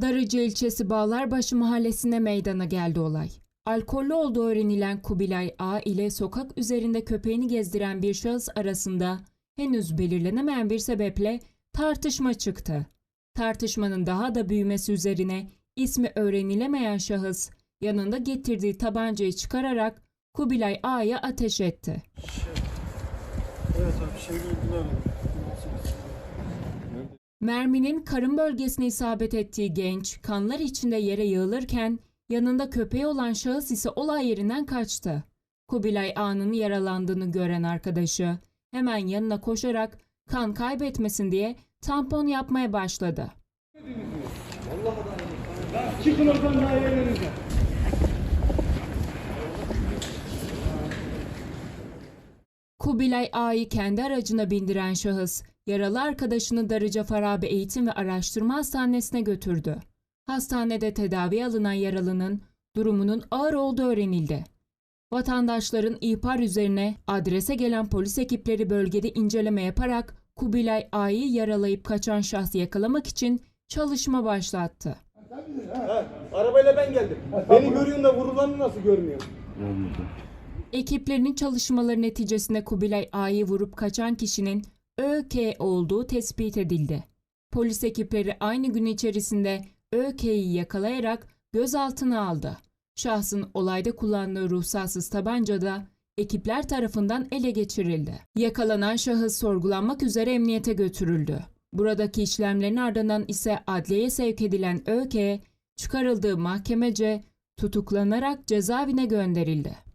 Darıcı ilçesi Bağlarbaşı mahallesine meydana geldi olay. Alkollü olduğu öğrenilen Kubilay A ile sokak üzerinde köpeğini gezdiren bir şahıs arasında henüz belirlenemeyen bir sebeple tartışma çıktı. Tartışmanın daha da büyümesi üzerine ismi öğrenilemeyen şahıs yanında getirdiği tabancayı çıkararak Kubilay A'ya ateş etti. Evet abi şey gördüler. Merminin karın bölgesine isabet ettiği genç kanlar içinde yere yığılırken yanında köpeği olan şahıs ise olay yerinden kaçtı. Kubilay A'nın yaralandığını gören arkadaşı hemen yanına koşarak kan kaybetmesin diye tampon yapmaya başladı. Çıkın oradan dairelerinize. Kubilay A'yı kendi aracına bindiren şahıs, yaralı arkadaşını Darıca Farabi Eğitim ve Araştırma Hastanesi'ne götürdü. Hastanede tedavi alınan yaralının durumunun ağır olduğu öğrenildi. Vatandaşların ihbar üzerine adrese gelen polis ekipleri bölgede inceleme yaparak Kubilay A'yı yaralayıp kaçan şahsı yakalamak için çalışma başlattı. Ha, arabayla ben geldim. Beni görüyorsun da vurulanı nasıl görmüyorsun? Ekiplerinin çalışmaları neticesinde Kubilay A'yı vurup kaçan kişinin ÖK olduğu tespit edildi. Polis ekipleri aynı gün içerisinde ÖK'yi yakalayarak gözaltına aldı. Şahsın olayda kullandığı ruhsatsız tabanca da ekipler tarafından ele geçirildi. Yakalanan şahıs sorgulanmak üzere emniyete götürüldü. Buradaki işlemlerin ardından ise adliyeye sevk edilen ÖK çıkarıldığı mahkemece tutuklanarak cezaevine gönderildi.